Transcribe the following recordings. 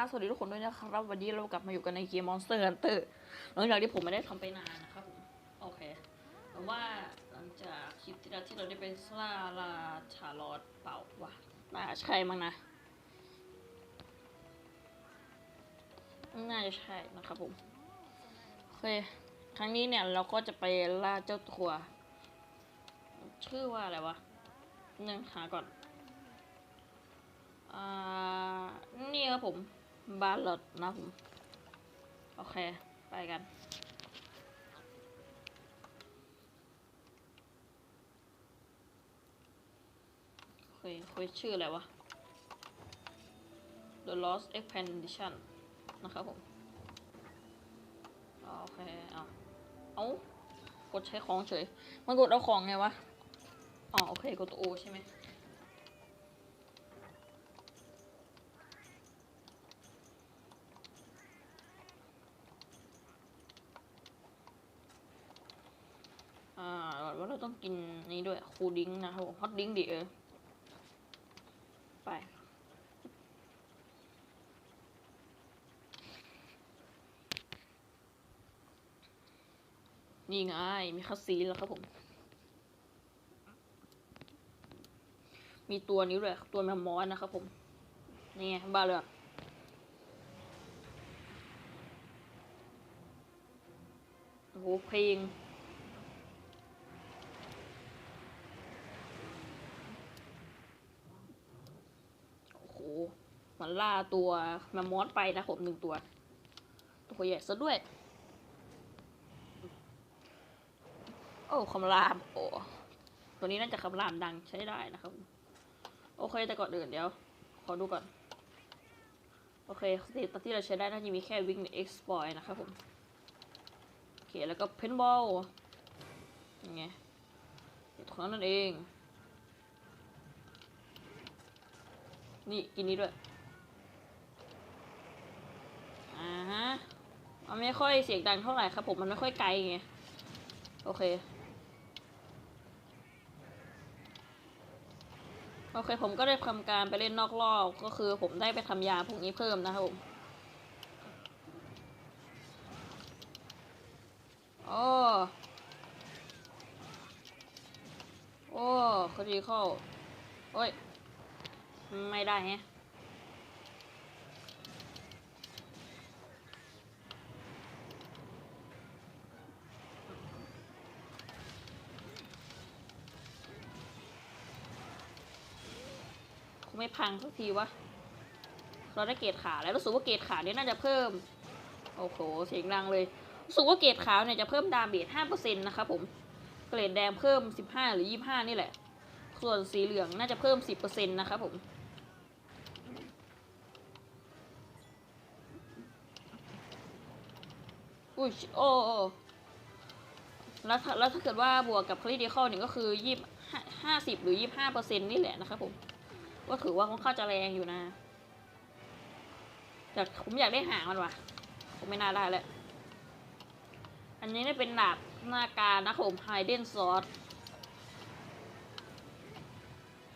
ฮะสวัสดีทุกคนด้วยนะครับวันนี้เรากลับมาอยู่กันในเกม Monster Hunter หลังจากที่ผมไม่ได้ทำไปนานนะครับผมโอเคแต่ว่าหลังจากคลิปที่แล้วที่เราได้ไปล่าลาชาลอตเปล่าวะน่าใช่มั้งนะน่าจะใช่นะครับผมโอเคครั้งนี้เนี่ยเราก็จะไปล่าเจ้าตัวชื่อว่าอะไรวะหนึ่งหาก่อน อ่า นี่ครับผม บาลอดนะผม โอเค ไปกันโอเคคุยชื่ออะไรวะ The Lost Expedition นะครับผม โอเค เอาเอากดใช้ของเฉย มันกดเอาของไงวะ อ๋อ โอเค กดตัว O ใช่ไหม อ่าว่าเราต้อง กินนี้ด้วยคูดิ้งนะครับผมฮอตดิ้งดิเออ ไป นี่ไง มีคัสซีนแล้วครับผม มีตัวนี้ด้วยตัวแมมมอสนะครับผม นี่ไงบ้าเลยโอ้โหเพลง โอ้โห มันล่าตัวแมมมอสไปนะผมหนึ่งตัว ตัวใหญ่ซะด้วย โอ้คำราม โอ้ตัวนี้น่าจะคำรามดังใช้ได้นะครับ โอเคแต่ก่อนอื่นเดี๋ยว ขอดูก่อน โอเคสเตตัสที่เราใช้ได้น่าจะมีแค่วิ่งใน exploit นะครับผม โอเค แล้วก็เพนบอลยังไงเท่านั้นเอง นี่ กินนี้ด้วย อ่าฮะ มันไม่ค่อยเสียงดังเท่าไหร่ครับผมมันไม่ค่อยไกลไง โอเค โอเคผมก็ได้ทำการไปเล่นนอกรอบก็คือผมได้ไปทำยาพวกนี้เพิ่มนะครับผมโอ้โอ้คดีเข้าโอ้ย ไม่ได้ฮะ ไม่พังสักทีวะ เราได้เกรดขาวแล้วรู้สึกว่าเกรดขาวเนี่ยน่าจะเพิ่ม โอ้โห เสียงดังเลย รู้สึกว่าเกรดขาวเนี่ยจะเพิ่มดาเมจห้าเปอร์เซ็นต์นะครับผม เกรดแดงเพิ่มสิบห้าหรือยี่ห้านี่แหละ ส่วนสีเหลืองน่าจะเพิ่มสิบเปอร์เซ็นต์นะครับผมอุ้ยโอ้แล้วถ้าแล้วถ้าเกิดว่าบวกกับคริติคอลเนี่ยก็คือยี่ห้าสิบหรือยี่ห้าเปอร์เซ็นต์นี่แหละนะครับผม ก็ถือว่าค่อนข้างจะแรงอยู่นะแต่ผมอยากได้หางมันว่ะ ผมไม่น่าได้แล้ว อันนี้ได้เป็นดาบหน้าการนะครับผม Hidden Sword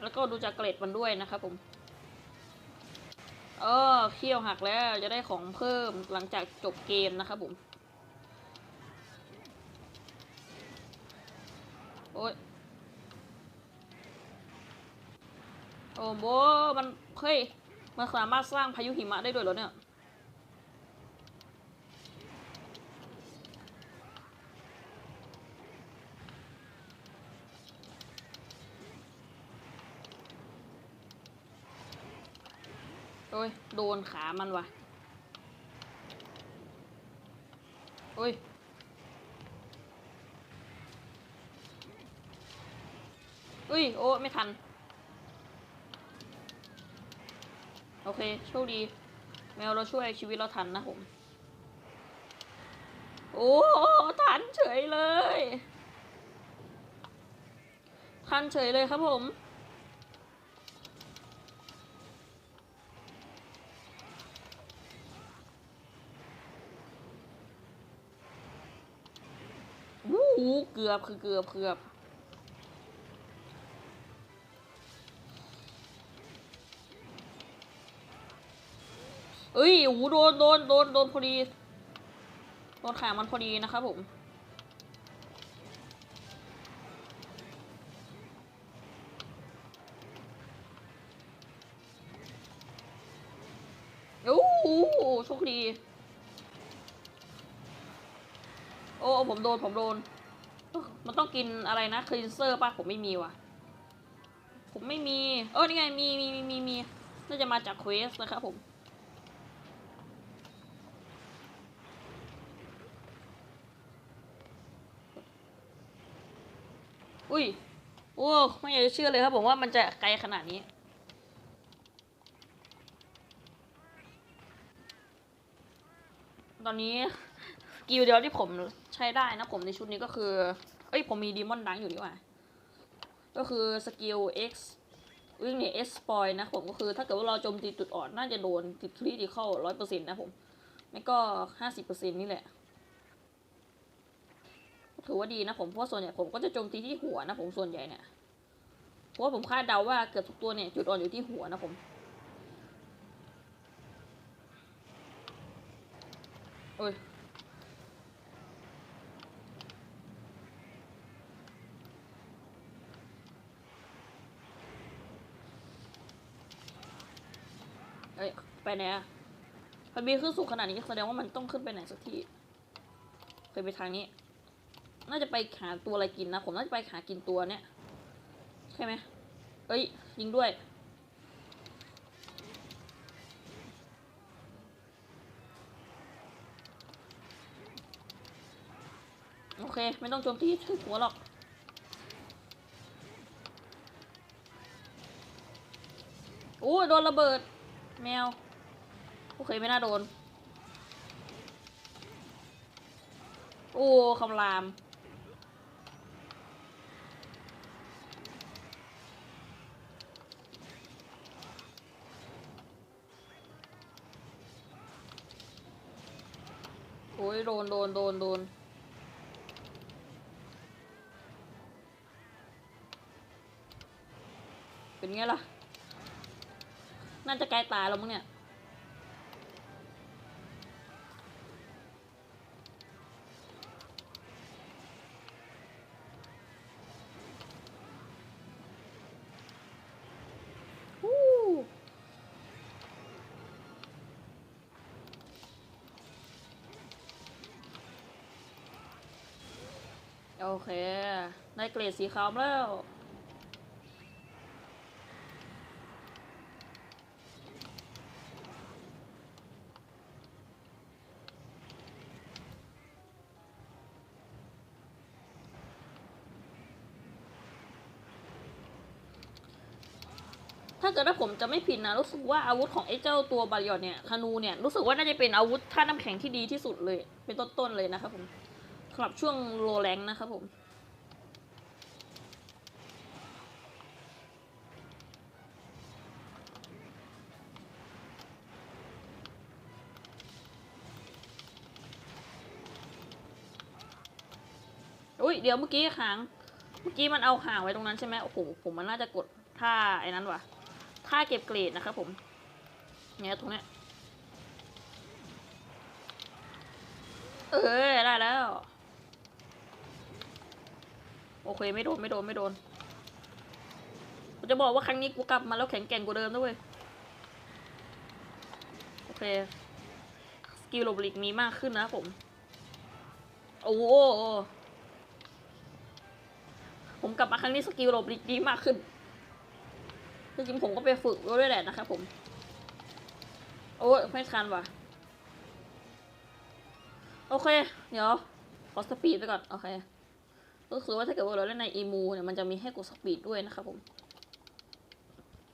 แล้วก็ดูจากเกรดมันด้วยนะครับผม เออเขี้ยวหักแล้วจะได้ของเพิ่มหลังจากจบเกมนะครับผม อ้โบมันเฮ้ยมันสามารถสร้างพายุหิมะได้ด้วยเหรอเนี่ยโอ้ย โดนขามันว่ะโอ้ย อุ้ย โอ้ ไม่ทัน โอ เค โชคดี แมวเราช่วยชีวิตเราทันนะผม โอ้ทันเฉยเลย ทันเฉยเลยครับผม วู้หูเกือบคือเกือบเกือบ เอ้ยโอ้โหโดนโดนโดนโดนพอดี โดนขามันพอดีนะครับผมโอ้โหโชคดี โอ้ ผมโดน ผมโดน มันต้องกินอะไรนะคลีนเซอร์ป่ะ ผมไม่มีว่ะ ผมไม่มี เออนี่ไง มีมีมีมีมีน่าจะมาจากเควสนะครับผม อุ้ย โอ้ ไม่อยากจะเชื่อเลยครับผมว่ามันจะไกลขนาดนี้ ตอนนี้สกิลเดียวที่ผมใช้ได้นะผมในชุดนี้ก็คือ เอ้ย ผมมีดีมอนดังอยู่ดีกว่า ก็คือสกิล X วิ่งเนี่ย S ปอยนะผมก็คือถ้าเกิดว่าเราโจมตีจุดอ่อน น่าจะโดนติดคริติคอลร้อยเปอร์เซ็นต์นะผม ไม่ก็ห้าสิบเปอร์เซ็นต์นี่แหละ ถือว่าดีนะผมเพราะส่วนใหญ่ผมก็จะโจมตีที่หัวนะผมส่วนใหญ่เนี่ยเพราะว่าผมคาดเดาว่าเกือบทุกตัวเนี่ยจุดอ่อนอยู่ที่หัวนะผมโอ้ยเอ้ยไปไหนอะมันมีขึ้นสูงขนาดนี้แสดงว่ามันต้องขึ้นไปไหนสักที่เคยไปทางนี้ น่าจะไปหาตัวอะไรกินนะ ผมน่าจะไปหากินตัวเนี่ยใช่ไหมเอ้ยยิงด้วย โอเค ไม่ต้องโจมตีถึงหัวหรอกโอ้โดนระเบิด แมว โอเค ไม่น่าโดน โอ้คำราม ยโดนโดนโดนโดนเป็นไงล่ะ น่าจะใกล้ตายแล้วมั้งเนี่ย โอเค ได้เกรดสีขาวแล้ว ถ้าเกิดว่าผมจะไม่ผิดนะ รู้สึกว่าอาวุธของไอ้เจ้าตัวบาริออนเนี่ยธนูเนี่ย รู้สึกว่าน่าจะเป็นอาวุธท่าน้ำแข็งที่ดีที่สุดเลย เป็นต้นๆเลยนะครับผม สำหรับช่วงโลแรงนะครับผมอุ้ยเดี๋ยวเมื่อกี้หาง เมื่อกี้มันเอาหางไว้ตรงนั้นใช่ไหมโอ้โหผมมันน่าจะกดท่าไอ้นั้นว่ะท่าเก็บเกรดนะครับผมเนี่ยตรงเนี้ยเออได้แล้ว โอเคไม่โดนไม่โดนไม่โดนผมจะบอกว่าครั้งนี้กูกลับมาแล้วแข็งแกร่งกว่าเดิมด้วยเวยโอเคสกิลหลบหลีกมีมากขึ้นนะผม โอ้โหผมกลับมาครั้งนี้สกิลหลบหลีกดีมากขึ้นจริงๆผมก็ไปฝึกด้วยแหละนะครับผม โอ้ยไม่ทันว่ะ โอเค เดี๋ยว ขอสปีดไปก่อน โอเค ก็คือว่าถ้าเกิดว่าเราเล่นในอีมูเนี่ยมันจะมีให้กดสปีดด้วยนะครับผม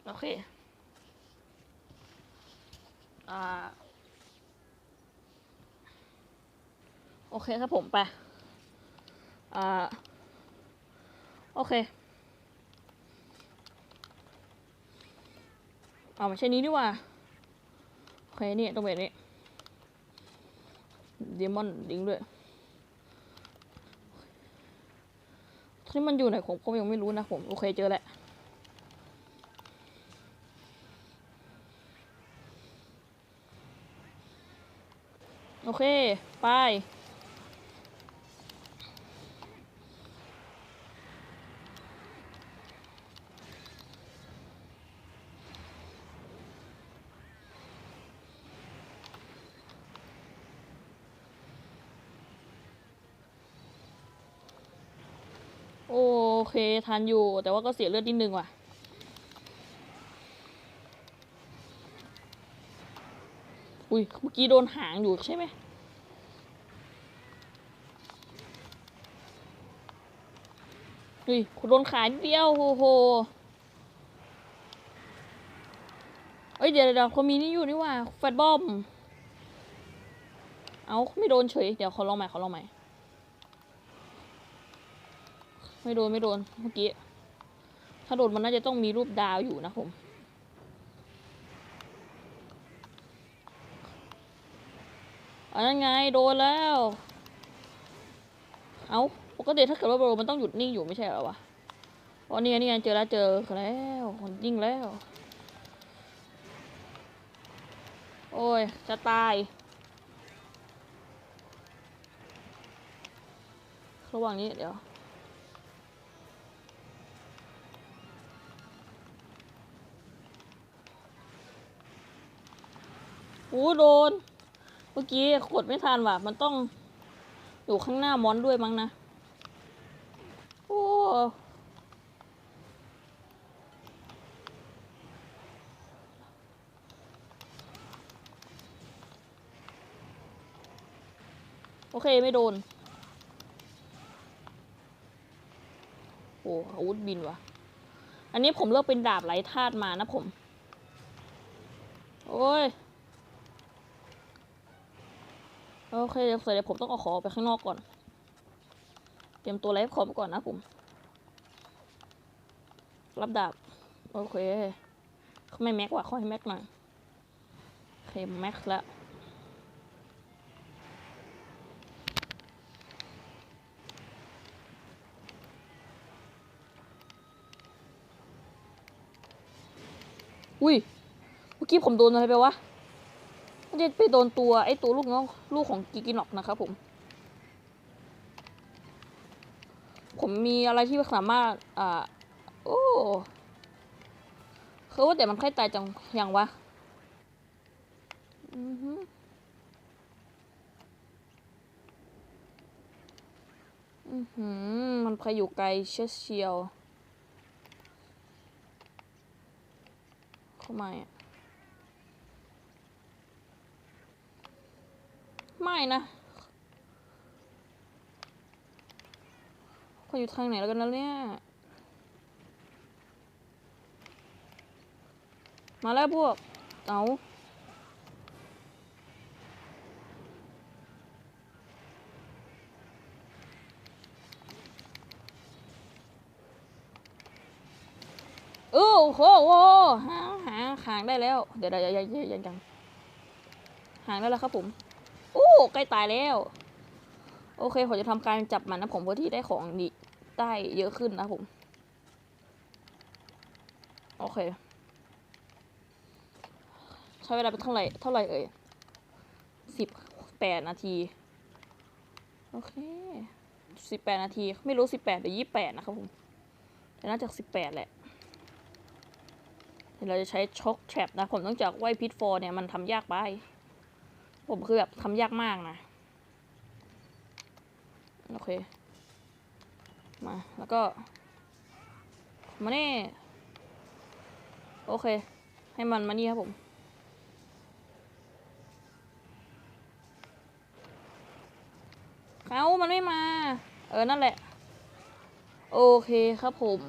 โอเค อ่า โอเคครับผมไป อ่า โอเคเอาไม่ใช่นี้ดีกว่า โอเค นี่ตรงแบบนี้เดมอนดิงด้วย นี่มันอยู่ไหนผมผมยังไม่รู้นะผม โอเคเจอแล้วโอเค ไป เคทันอยู่ แต่ว่าก็เสียเลือดนิดนึงว่ะ อุ้ยเมื่อกี้โดนหางอยู่ใช่ไหมอุ้ยโดนขานิดเดียวโอ้โหเอ้ยเดี๋ยวเดี๋ยวเขามีนี่อยู่นี่ว่าแฟตบอม เอาไม่โดนเฉย เดี๋ยวเขาลองใหม่เขาลองใหม่ ไม่โดนไม่โดนเมื่อกี้ ถ้าโดนมันน่าจะต้องมีรูปดาวอยู่นะผม อันนั้นไงโดนแล้ว เอาปกติถ้าเกิดว่าโดนมันต้องหยุดนิ่งอยู่ไม่ใช่หรอวะอ๋อนี่ไงนี่ไงเจอแล้วเจอแล้วคนนิ่งแล้ว โอ้ยจะตายระหว่างนี้เดี๋ยว อ้โดน เมื่อกี้กดไม่ทันว่ะ มันต้องอยู่ข้างหน้ามอนด้วยมั้งนะ โอ้โอเค ไม่โดน โอ้อาวุธบินว่ะอันนี้ผมเลือกเป็นดาบไร้ธาตุมานะผม โอ้ย โอเคเดี๋ยวเดี๋ยวผมต้องเอาขอไปข้างนอกก่อน เตรียมตัวไลฟ์คอมก่อนนะผม รับดาบ โอเคเขาไม่แม็กว่ะขาให้แม็กหน่อยโอเคแม็กแล้วอุ้ยเมื่อกี้ผมโดนอะไรไปวะ จะไปโดนตัวไอ้ตัวลูกน้องลูกของกิกินอกนะครับผม ผมมีอะไรที่สามารถ อ่า โอ้คือว่าแต่มันใครตายจังยังวะ อือฮึอือหือ มันใครอยู่ไกลเชียวเชียวเข้ามาอะ ไม่นะเขาอยู่ทางไหนแล้วกันนะเนี่ย มาแล้วพวก เอาโอ้โหโอ้หางหางหางได้แล้ว เดี๋ยวเดี๋ยวยังยังยังยังหางได้แล้วครับผม ใกล้ตายแล้ว โอเคผมจะทำการจับมันนะผมเพื่อที่ได้ของดีได้เยอะขึ้นนะผม โอเค ใช้เวลาเป็นเท่าไหร่เท่าไหร่เอ่ยสิบแปดนาที โอเคสิบแปดนาที ไม่รู้สิบแปดหรือยี่แปดนะครับผม แต่น่าจะสิบแปดแหละเดี๋ยวเราจะใช้ช็อคแทรปนะผมต้องจากไวพิทฟอร์เนี่ย มันทำยากไป ผมคือแบบทำยากมากนะ โอเค มา แล้วก็ มานี่ โอเค ให้มันมานี่ครับผมเขามันไม่มา เออ นั่นแหละ โอเคครับผม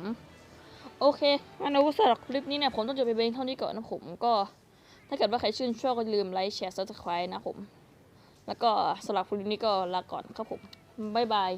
โอเคงั้นเอาสำหรับคลิปนี้เนี่ย ผมต้องจบไปเพียงเท่านี้ก่อนนะผมก็ ถ้าเกิดว่าใครชื่นชอบก็อย่าลืมไลค์แชร์ซับสไครต์นะผม แล้วก็สำหรับคลิปนี้ก็ลาก่อนครับผม บ๊ายบาย